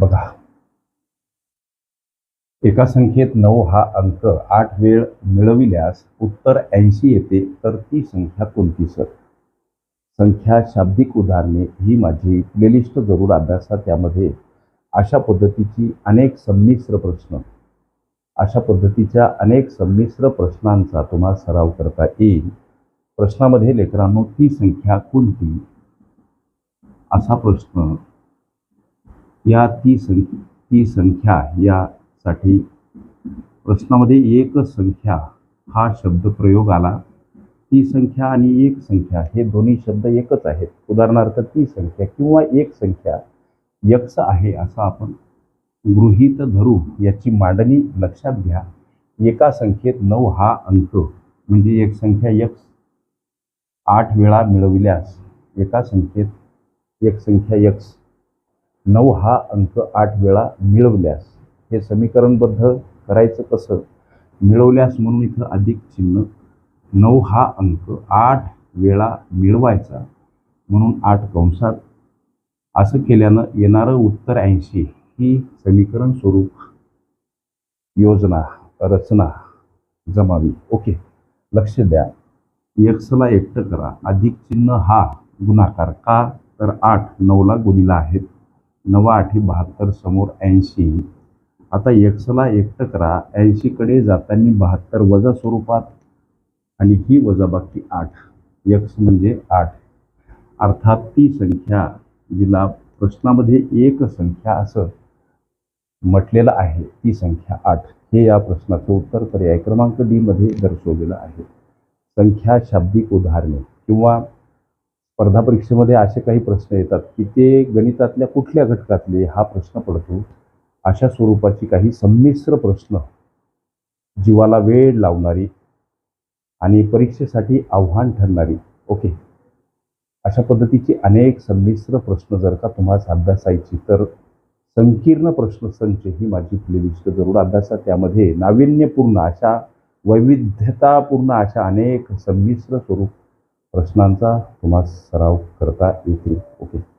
बघा. एका संख्येत नऊ हा अंक आठ वेळ मिळविल्यास उत्तर ऐंशी येते तर ती संख्या कोणती सर? संख्या शाब्दिक उदाहरणे ही माझी प्लेलिस्ट जरूर अभ्यासा त्यामध्ये अशा पद्धतीची अनेक संमिश्र प्रश्न. अशा पद्धतीच्या अनेक संमिश्र प्रश्नांचा तुम्हाला सराव करता येईल. प्रश्नामध्ये लेकरांनो ती संख्या कोणती? असा प्रश्न या ती सं ती संख्या यासाठी प्रश्नामध्ये एक संख्या हा शब्द प्रयोग आला. ती संख्या आणि एक संख्या हे दोन्ही शब्द एकच आहेत. उदाहरणार्थ ती संख्या किंवा एक संख्या यक्ष आहे असं आपण गृहीत धरू. याची मांडणी लक्षात घ्या. एका संख्येत नऊ हा अंक म्हणजे एक संख्या यक्ष आठ वेळा मिळविल्यास एका संख्येत एक संख्या यक्ष नऊ हा अंक आठ वेळा मिळवल्यास हे समीकरणबद्ध करायचं कसं? मिळवल्यास म्हणून इथं अधिक चिन्ह. नऊ हा अंक आठ वेळा मिळवायचा म्हणून आठ कंसात. असं केल्यानं येणारं उत्तर ऐंशी ही समीकरण स्वरूप योजना रचना जमावी. ओके. लक्ष द्या. एक्सला एकटं करा. अधिक चिन्ह हा गुणाकार का? तर आठ नऊला गुणिला आहेत. नवा आठी बहात्तर समोर ऐंशी. आता एक्सला एकटं करा. ऐंशीकडे जाताना बहात्तर वजा स्वरूपात आणि ही वजाबाकी आठ. एक्स म्हणजे आठ. अर्थात ती संख्या जिला प्रश्नामध्ये एक संख्या असं म्हटलेलं आहे ती संख्या आठ. हे या प्रश्नाचं उत्तर पर्याय क्रमांक डी मध्ये दर्शवलेलं आहे. संख्या शाब्दिक उदाहरणे किंवा स्पर्धा परीक्षेमध्ये असे काही प्रश्न येतात की ते गणितातल्या कुठल्या घटकातले हा प्रश्न पडतो? अशा स्वरूपाची काही संमिश्र प्रश्न जीवाला वेळ लावणारी आणि परीक्षेसाठी आव्हान ठरणारी. ओके अशा पद्धतीचे अनेक संमिश्र प्रश्न जर का तुम्हाला अभ्यासायची तर संकीर्ण प्रश्न संच ही माझी प्लेलिस्ट जरूर अभ्यासा. त्यामध्ये नाविन्यपूर्ण अशा वैविध्यतापूर्ण अशा अनेक संमिश्र स्वरूप प्रश्नांचा तुम्हाला सराव करता येतील. ओके.